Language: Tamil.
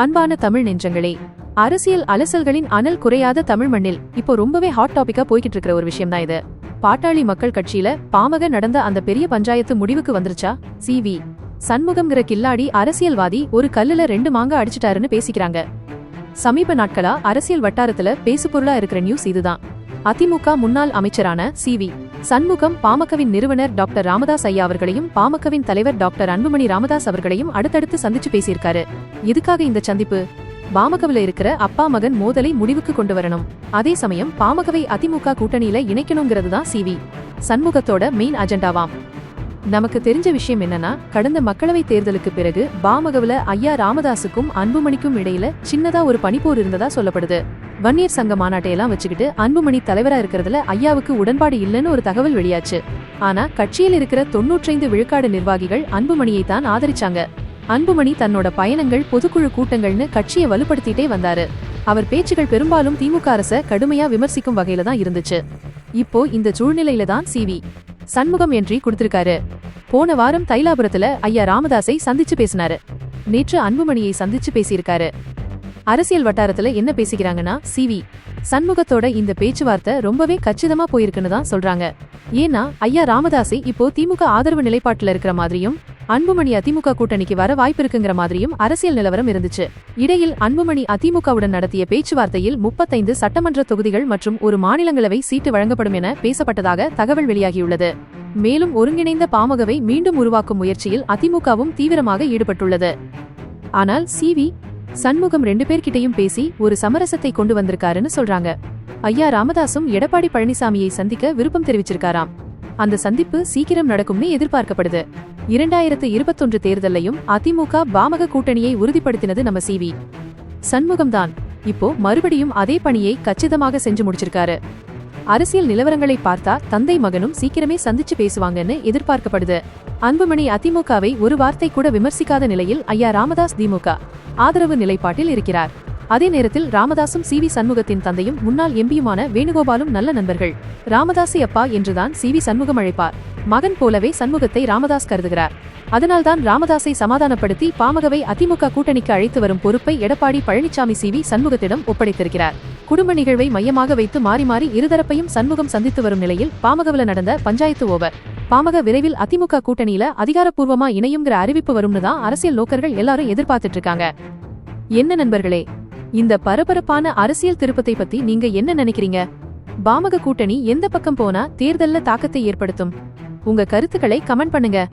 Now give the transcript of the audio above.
அன்பான தமிழ் நெஞ்சங்களே அரசியல் அலசல்களின் அனல் குறையாத தமிழ் மண்ணில் இப்போ ரொம்பவே ஹாட் டாபிக்கா போய்கிட்டு இருக்கிற ஒரு விஷயம் தான் இது. பாட்டாளி மக்கள் கட்சியில பாமக நடந்த அந்த பெரிய பஞ்சாயத்து முடிவுக்கு வந்துருச்சா? சிவி சண்முகம்ங்கிற கில்லாடி அரசியல்வாதி ஒரு கல்லுல ரெண்டு மாங்க அடிச்சிட்டாருன்னு பேசிக்கிறாங்க. சமீப நாட்களா அரசியல் வட்டாரத்துல பேசுபொருளா இருக்கிற நியூஸ் இதுதான். அதிமுக முன்னாள் அமைச்சரான சிவி சண்முகம் பாமகவின் நிறுவனர் டாக்டர் ராமதாஸ் ஐயா அவர்களையும் பாமகவின் தலைவர் டாக்டர் அன்புமணி ராமதாஸ் அவர்களையும் அடுத்தடுத்து சந்திச்சு பேசியிருக்காரு. எதுக்காக இந்த சந்திப்பு? பாமகவில் இருக்கிற அப்பா மகன் மோதலை முடிவுக்கு கொண்டு வரணும். அதே சமயம் பாமகவை அதிமுக கூட்டணியில இணைக்கணுங்கிறது தான் சிவி சண்முகத்தோட மெயின் அஜெண்டாவாம் நமக்கு தெரிஞ்ச விஷயம் என்னன்னா கடந்த மக்களவை தேர்தலுக்கு பிறகு பாமகவுல ஐயா ராமதாஸுக்கும் அன்புமணிக்கும் இடையில சின்னதா ஒரு பனிப்போர் இருந்ததா சொல்லப்படுது. வன்னியர் சங்க மாநாட்டையெல்லாம் வச்சுக்கிட்டு அன்புமணி தலைவரா இருக்கிறதுல ஐயாவுக்கு உடன்பாடு இல்லைன்னு ஒரு தகவல் வெளியாச்சு. ஆனா கட்சியில் இருக்கிற தொன்னூற்றைந்து விழுக்காடு நிர்வாகிகள் அன்புமணியை தான் ஆதரிச்சாங்க. அன்புமணி தன்னோட பயணங்கள் பொதுக்குழு கூட்டங்கள்னு கட்சியை வலுப்படுத்திட்டே வந்தாரு. அவர் பேச்சுகள் பெரும்பாலும் திமுக அரச கடுமையா விமர்சிக்கும் வகையில தான் இருந்துச்சு. இப்போ இந்த சூழ்நிலையில தான் சிவி சண்முகம் என்றி கொடுத்திருக்காரு. போன வாரம் தைலாபுரத்துல ஐயா ராமதாஸை சந்திச்சு பேசினாரு. நேற்று அன்புமணியை சந்திச்சு பேசியிருக்காரு. அரசியல் வட்டாரத்துல என்ன பேசிக்கிறாங்கன்னா சிவி சண்முகத்தோட இந்த பேச்சுவார்த்தை ரொம்பவே கச்சிதமா போயிருக்குன்னு தான் சொல்றாங்க. ஏன்னா ஐயா ராமதாஸை இப்போ திமுக ஆதரவு நிலைப்பாட்டுல இருக்கிற மாதிரியும் அன்புமணி அதிமுக கூட்டணிக்கு வர வாய்ப்பு இருக்குங்கிற மாதிரியும் அரசியல் நிலவரம் இருந்துச்சு. இடையில் அன்புமணி அதிமுகவுடன் நடத்திய பேச்சுவார்த்தையில் முப்பத்தைந்து சட்டமன்ற தொகுதிகள் மற்றும் ஒரு மாநிலங்களவை சீட்டு வழங்கப்படும் என பேசப்பட்டதாக தகவல் வெளியாகியுள்ளது. மேலும் ஒருங்கிணைந்த பாமகவை மீண்டும் உருவாக்கும் முயற்சியில் அதிமுகவும் தீவிரமாக ஈடுபட்டுள்ளது. ஆனால் சிவி சண்முகம் ரெண்டு பேர்கிட்டயும் பேசி ஒரு சமரசத்தை கொண்டு வந்திருக்காருன்னு சொல்றாங்க. ஐயா ராமதாசும் எடப்பாடி பழனிசாமியை சந்திக்க விருப்பம் தெரிவிச்சிருக்காராம். அந்த சந்திப்பு சீக்கிரம் நடக்கும்னு எதிர்பார்க்கப்படுது. இரண்டாயிரத்து இருபத்தொன்று தேர்தலையும் அதிமுக பாமக கூட்டணியை உறுதிப்படுத்தினது நம்ம சிவி சண்முகம்தான். இப்போ மறுபடியும் அதே பணியை கச்சிதமாக செஞ்சு முடிச்சிருக்காரு. அரசியல் நிலவரங்களை பார்த்தா தந்தை மகனும் சீக்கிரமே சந்திச்சு பேசுவாங்கன்னு எதிர்பார்க்கப்படுது. அன்புமணி அதிமுகவை ஒரு வார்த்தை கூட விமர்சிக்காத நிலையில் ஐயா ராமதாஸ் திமுக. ஆதரவு நிலைப்பாட்டில் இருக்கிறார். அதே நேரத்தில் ராமதாசும் சி வி சண்முகத்தின் தந்தையும் முன்னாள் எம்பியுமான வேணுகோபாலும் நல்ல நண்பர்கள். ராமதாசி அப்பா என்றுதான் சி வி சண்முகம் அழைப்பார். மகன் போலவே சண்முகத்தை ராமதாஸ் கருதுகிறார். அதனால்தான் ராமதாஸை சமாதானப்படுத்தி பாமகவை அதிமுக கூட்டணிக்கு அழைத்து வரும் பொறுப்பை எடப்பாடி பழனிசாமி சி வி சண்முகத்திடம் ஒப்படைத்திருக்கிறார். குடும்ப நிகழ்வை மையமாக வைத்து மாறி மாறி இருதரப்பையும் சண்முகம் சந்தித்து வரும் நிலையில் பாமகவில் நடந்த பஞ்சாயத்து ஓவர். பாமக விரைவில் அதிமுக கூட்டணியில அதிகாரப்பூர்வமா இணையுங்கிற அறிவிப்பு வரும்னு தான் அரசியல் லோக்கர்கள் எல்லாரும் எதிர்பார்த்துட்டு இருக்காங்க. என்ன நண்பர்களே இந்த பரபரப்பான அரசியல் திருப்பத்தை பத்தி நீங்க என்ன நினைக்கிறீங்க? பாமக கூட்டணி எந்த பக்கம் போனா தேர்தல்ல தாக்கத்தை ஏற்படுத்தும்? உங்க கருத்துக்களை கமெண்ட் பண்ணுங்க.